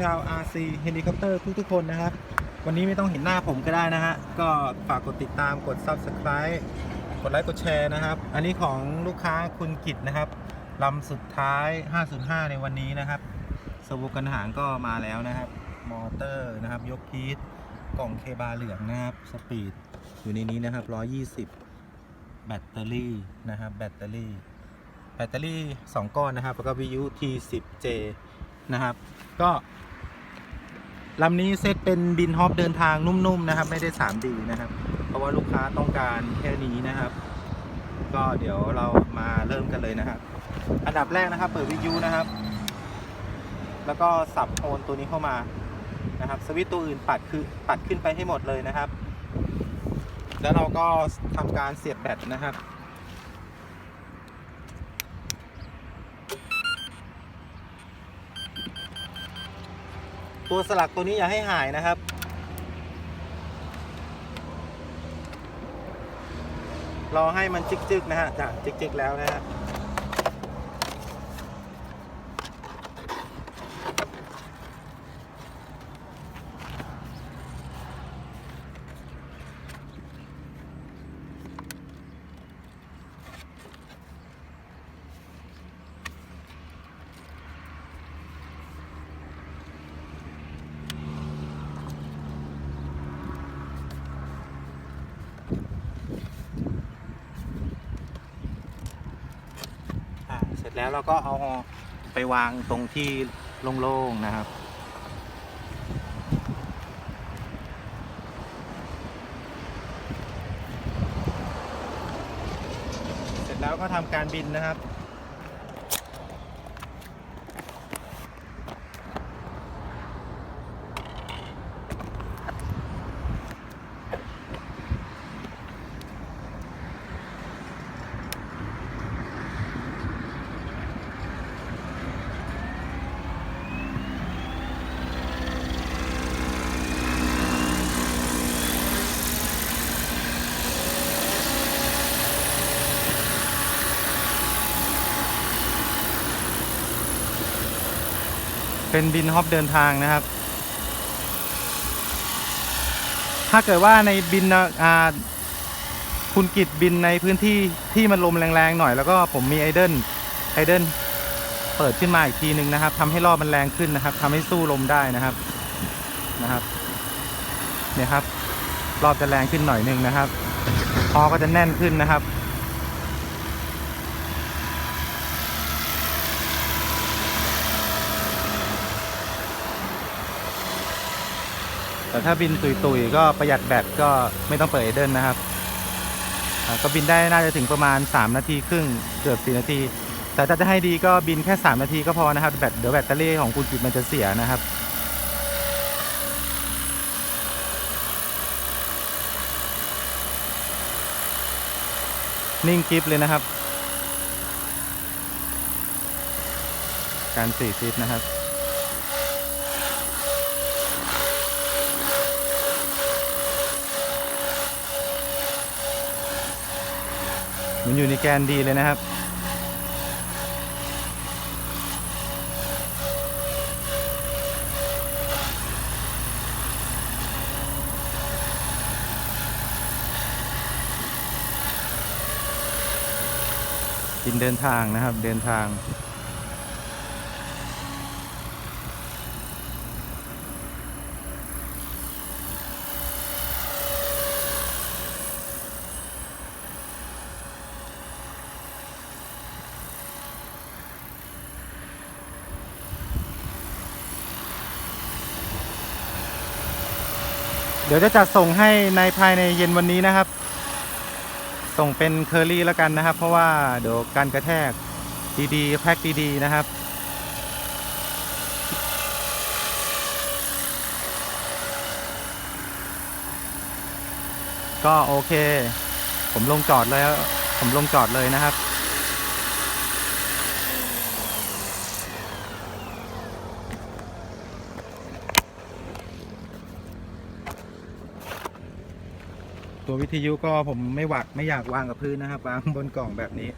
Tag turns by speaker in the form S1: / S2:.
S1: ชาว RC เฮลิคอปเตอร์ทุกๆคนนะครับ วันนี้ไม่ต้องเห็นหน้าผมก็ได้นะฮะ ก็ฝากกดติดตามกด Subscribe กดไลค์กดแชร์นะครับ อันนี้ของลูกค้าคุณกิตนะครับลำสุดท้าย 505 ในวันนี้นะครับสวูกันหางก็มาแล้วนะครับ มอเตอร์นะครับ ยกพีทกล่องเคบาเหลืองนะครับ สปีดอยู่ในนี้นะครับ 120 แบตเตอรี่นะครับ แบตเตอรี่ แบตเตอรี่ 2 ก้อนนะครับ แล้วก็วิทยุ T10J นะครับ ก็ ลำนี้เซตเป็นบินฮอปเดินทางนุ่มๆนะครับ ไม่ได้ 3D นะครับ เพราะว่าลูกค้าต้องการแค่นี้นะครับ ก็เดี๋ยวเรามาเริ่มกันเลยนะครับ อันดับแรกนะครับ เปิดวิทยุนะครับ แล้วก็สับโอนตัวนี้เข้ามานะครับ สวิตตัวอื่นปัดคือปัดขึ้นไปให้หมดเลยนะครับ แล้วเราก็ทำการเสียบแบตนะครับ ตัวสลักตัวนี้อย่าให้หายนะครับ รอให้มันจิกๆนะฮะจ้ะจิกๆแล้วนะฮะ แล้วเราก็เอาไปวางตรงที่โล่งๆนะครับ เสร็จแล้วก็ทำการบินนะครับ เป็นบินฮอปเดินทางนะครับ ถ้าเกิดว่าในบินอ่าคุณกิจบินในพื้นที่ที่มันลมแรงๆหน่อยแล้วก็ผมมีไอเดิลไอเดิลเปิดขึ้นมาอีกทีหนึ่งนะครับทำให้รอบมันแรงขึ้นนะครับทำให้สู้ลมได้นะครับนะครับ เนี่ยครับ รอบจะแรงขึ้นหน่อยหนึ่งนะครับคอก็จะแน่นขึ้นนะครับ แต่ถ้าบินตุยๆก็ประหยัดแบตก็ไม่ต้องเปิดไอเดิลนะครับ ก็บินได้น่าจะถึงประมาณ 3 นาทีครึ่งเกือบ 4 นาที แต่ถ้าจะให้ดีก็บินแค่ 3 นาทีก็พอนะครับแบตเดี๋ยวแบตเตอรี่ของคุณกิจมันจะเสียนะครับนิ่งกิฟเลยนะครับ การสี่ซิปนะครับ มันอยู่ในแกนดีเลยนะครับ กินเดินทางนะครับเดินทาง เดี๋ยวจะจัดส่งให้ในภายในเย็นวันนี้นะครับ ส่งเป็นเคอรี่แล้วกันนะครับ เพราะว่าเดี๋ยวการกระแทกดีๆ แพ็คดีๆนะครับก็โอเค ผมลงจอดแล้ว ผมลงจอดเลยนะครับ ตัววิทยุก็ผมไม่หวักไม่อยากวางกับพื้นนะครับ วางบนกล่องแบบนี้